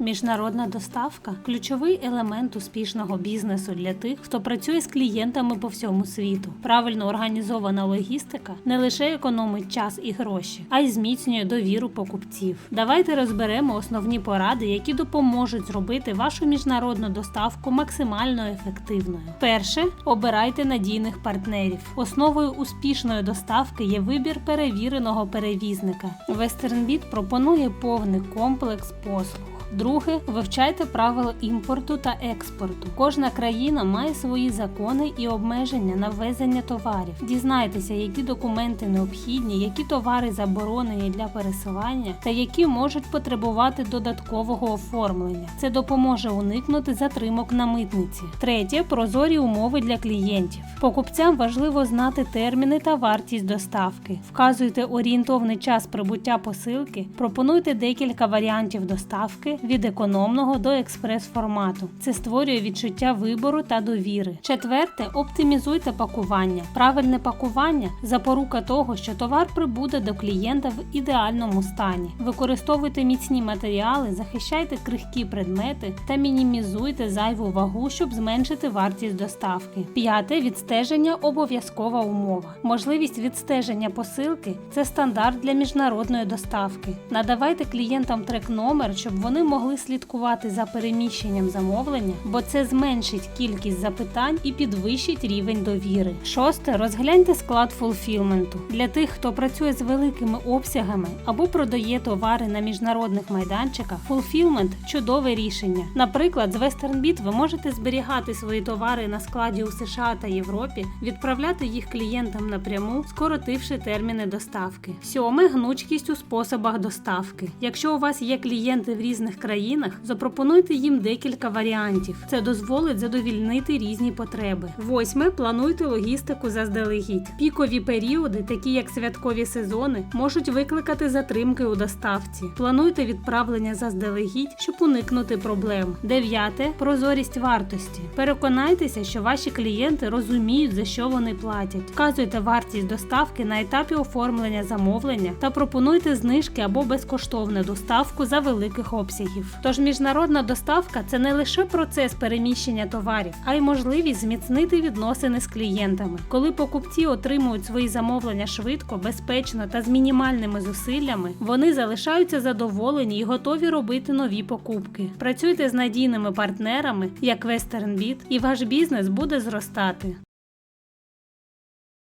Міжнародна доставка ключовий елемент успішного бізнесу для тих, хто працює з клієнтами по всьому світу. Правильно організована логістика не лише економить час і гроші, а й зміцнює довіру покупців. Давайте розберемо основні поради, які допоможуть зробити вашу міжнародну доставку максимально ефективною. Перше обирайте надійних партнерів. Основою успішної доставки є вибір перевіреного перевізника. WesternBit пропонує повний комплекс послуг. Друге, вивчайте правила імпорту та експорту. Кожна країна має свої закони і обмеження на ввезення товарів. Дізнайтеся, які документи необхідні, які товари заборонені для пересування та які можуть потребувати додаткового оформлення. Це допоможе уникнути затримок на митниці. Третє прозорі умови для клієнтів. Покупцям важливо знати терміни та вартість доставки. Вказуйте орієнтовний час прибуття посилки, пропонуйте декілька варіантів доставки від економного до експрес-формату. Це створює відчуття вибору та довіри. Четверте, оптимізуйте пакування. Правильне пакування запорука того, що товар прибуде до клієнта в ідеальному стані. Використовуйте міцні матеріали, захищайте крихкі предмети та мінімізуйте зайву вагу, щоб зменшити вартість доставки. П'яте відстеження обов'язкова умова. Можливість відстеження посилки це стандарт для міжнародної доставки. Надавайте клієнтам трек-номер, щоб вони могли слідкувати за переміщенням замовлення, бо це зменшить кількість запитань і підвищить рівень довіри. Шосте розгляньте склад фулфілменту для тих, хто працює з великими обсягами або продає товари на міжнародних майданчиках. Фулфілмент чудове рішення. Наприклад, з WesternBit ви можете зберігати свої товари на складі у США та Європі, відправляти їх клієнтам напряму, скоротивши терміни доставки. Сьоме гнучкість у способах доставки. Якщо у вас є клієнти в різних країнах, запропонуйте їм декілька варіантів. Це дозволить задовільнити різні потреби. Восьме плануйте логістику заздалегідь. Пікові періоди, такі як святкові сезони, можуть викликати затримки у доставці. Плануйте відправлення заздалегідь, щоб уникнути проблем. Дев'яте прозорість вартості. Переконайтеся, що ваші клієнти розуміють, за що вони платять. Вказуйте вартість доставки на етапі оформлення замовлення та пропонуйте знижки або безкоштовну доставку за великих обсягів. Тож міжнародна доставка це не лише процес переміщення товарів, а й можливість зміцнити відносини з клієнтами. Коли покупці отримують свої замовлення швидко, безпечно та з мінімальними зусиллями, вони залишаються задоволені і готові робити нові покупки. Працюйте з надійними партнерами, як WesternBit, і ваш бізнес буде зростати.